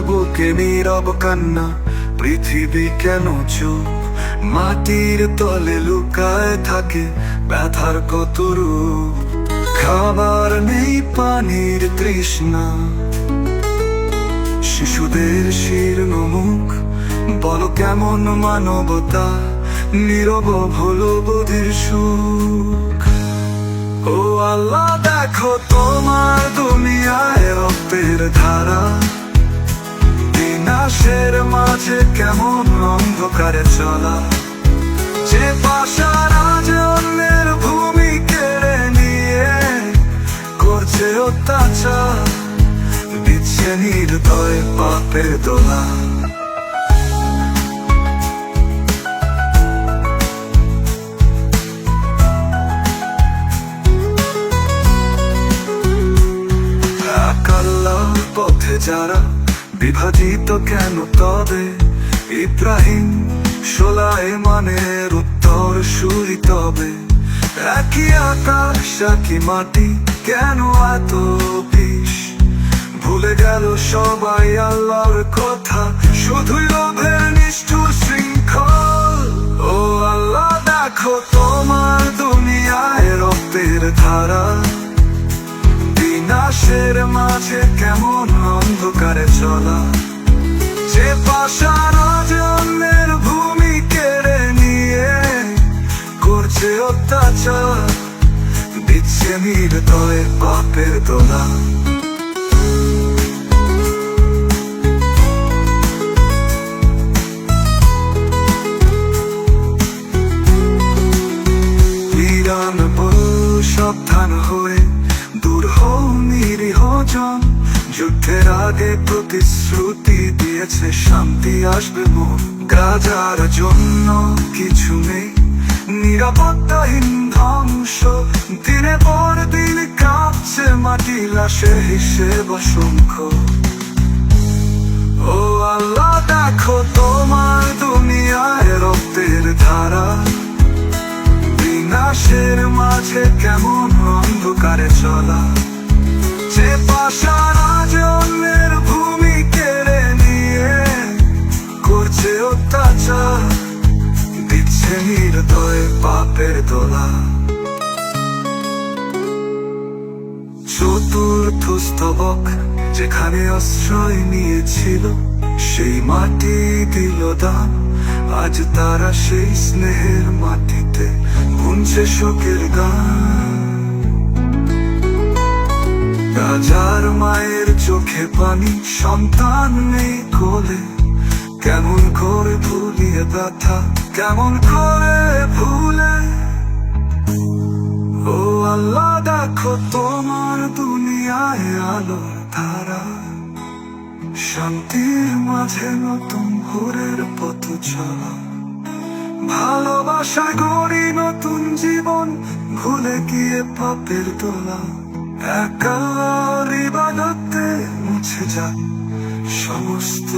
বুকে নীরব কান্না, পৃথিবী কেন চুপ? মাটির তলে লুকায় থাকে ব্যথার কত রূপ? খাবার নেই পানির তৃষ্ণা। শিশুদের শীর্ণ মুখ, বলো কেমন মানবতা? নীরব হলো বুধির সুখ। ও আল্লাহ, দেখো তোমার দুনিয়ায় রক্তের ধারা। বিনাশের মাঝে কেমন অন্ধকারে চলা? যে পাশার আজ অন্যের ভূমি কেড়ে নিয়ে করছে অত্যাচার, দিচ্ছে নির্দয় পাপের দোলা। পথে যারা বিভাজিত কেন তবে? ইব্রাহিম সোলায় মানের উত্তর সুরি তবে। একই আকাশ, একই মাটি, কেন এত বিষ? ভুলে গেল সবাই আল্লাহর অন্ধকারে চলা। যে পাশার আজ অন্যের ভূমি কেড়ে নিয়ে করছে অত্যাচার, দিচ্ছে নির্দয় পাপের দোলা। বল সাবধান হয়ে দূর হও নিরীহ জন। যুদ্ধের আগে প্রতিশ্রুতি দিয়েছে, শান্তি আসবে মন। গাজার জন্য কিছু নেই। নিরাপত্তাহীন ধ্বংস। দিনে পর দিন কাঁপছে মাটি লাশের হিসেব অসংখ্য। ও আল্লাহ, দেখো তোমার দুনিয়ায় রক্তের ধারা। বিনাশের মাঝে কেমন অন্ধকারে চলা। যে পাশার স্তবক যেখানে আশ্রয় নিয়েছিল, সেই মাটি দিল দান। আজ তারা সেই স্নেহের মাটিতে গুনছে শোকের গান। রাজার মায়ের চোখে পানি, সন্তান নেই কোলে। কেমন করে ভুলিয়ে ব্যথা, কেমন করে ভুলে আল্লাহ দেখো তোমার দুনিয়ায় আলোর ধারা। শান্তির মাঝে নতুন ভোরের পথ চলা। ভালোবাসা গড়ি নতুন জীবন, ভুলে গিয়ে পাপের তোলা একার ইবাদতে মুছে যাক সমস্ত